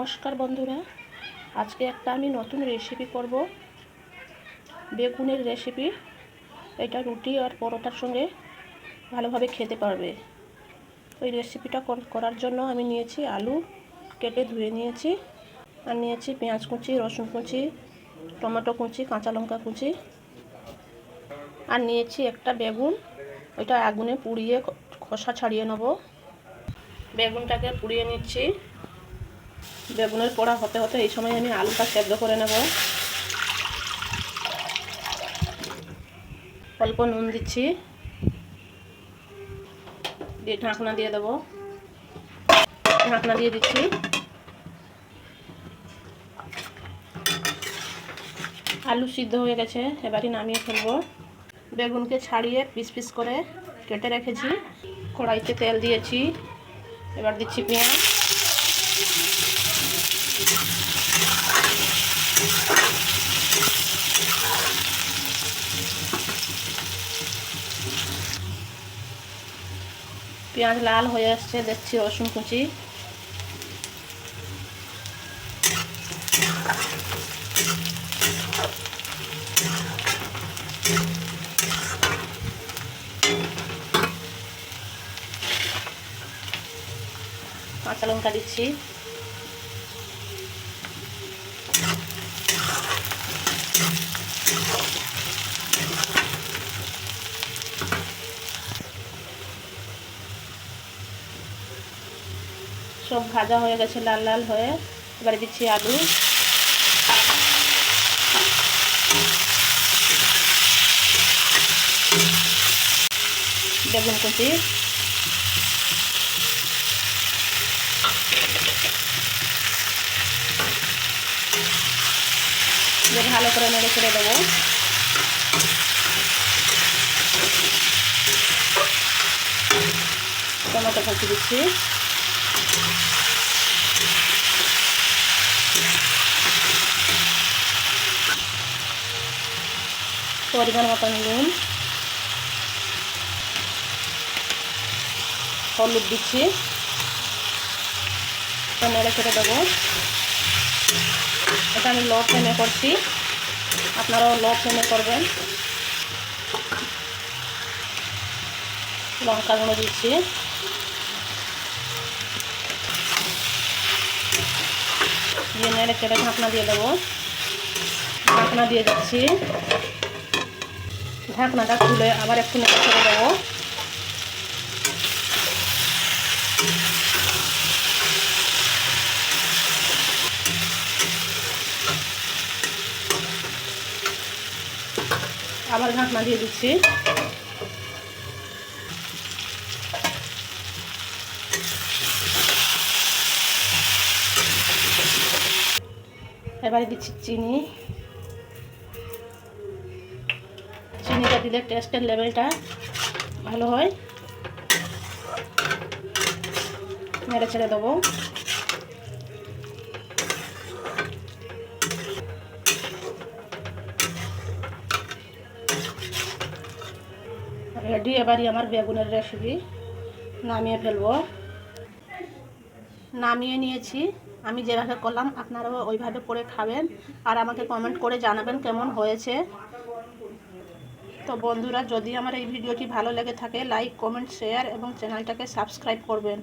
নমস্কার বন্ধুরা। আজকে একটা আমি নতুন রেসিপি করব। বেগুনের রেসিপি এটা রুটি আর পরোটার সঙ্গে ভালোভাবে খেতে পারবে। ওই রেসিপিটা করার জন্য আমি নিয়েছি আলু, কেটে ধুয়ে নিয়েছি। আর নিয়েছি পেঁয়াজ কুচি, রসুন কুচি, টমেটো কুচি, কাঁচা লঙ্কা কুচি। আর নিয়েছি একটা বেগুন। ওইটা আগুনে পুড়িয়ে খোসা ছাড়িয়ে নেব। বেগুনটাকে পুড়িয়ে নিচ্ছি। বেগুনের পোড়া হতে হতে এই সময় আমি আলুটা সেদ্ধ করে নেব। অল্প নুন দিচ্ছি। দিয়ে ঢাকনা দিয়ে দেবো। ঢাকনা দিয়ে দিচ্ছি। আলু সিদ্ধ হয়ে গেছে, এবারই নামিয়ে ফেলব। বেগুনকে ছাড়িয়ে পিস পিস করে কেটে রেখেছি। কড়াইতে তেল দিয়েছি। এবার দিচ্ছি পেঁয়াজ। পেঁয়াজ লাল হয়ে আসছে দেখছি রসুন কুচি। কাঁচা লঙ্কা দিচ্ছি। সব ভাজা হয়ে গেছে, লাল লাল হয়ে। এবারে দিচ্ছি আলু। বেগুন কুচি। ভালো করে নেড়ে ছেড়ে দেবো। টমেটো কুচি দিচ্ছি। পরিমাণ মতন নুন। হলুদ দিচ্ছি। নেড়ে ছেড়ে দেবো। এটা আমি লো ফ্লেমে করছি। আপনারাও লো ফ্লেমে করবেন। লঙ্কা গুঁড়ো দিচ্ছি। দিয়ে নেড়ে চেড়ে ঢাকনা দিয়ে দেবো। ঢাকনা দিয়ে দিচ্ছি। ঢাকনাটা খুলে আবার একটু নেড়ে ছেড়ে দেবো আবার ঢাকনা দিয়ে দিচ্ছি। এবারে দিচ্ছি চিনি। দিলে টেস্টের লেভেলটা ভালো হয়। নেড়ে ছেড়ে দেবো। রেডি এবারই আমার বেগুনের রেসিপি নামিয়ে ফেলব। নামিয়ে নিয়েছি। আমি যেভাবে করলাম, আপনারাও ওইভাবে করে খাবেন। আর আমাকে কমেন্ট করে জানাবেন কেমন হয়েছে। তো বন্ধুরা, যদি আমার এই ভিডিওটি ভালো লেগে থাকে লাইক কমেন্ট শেয়ার এবং চ্যানেলটাকে সাবস্ক্রাইব করবেন।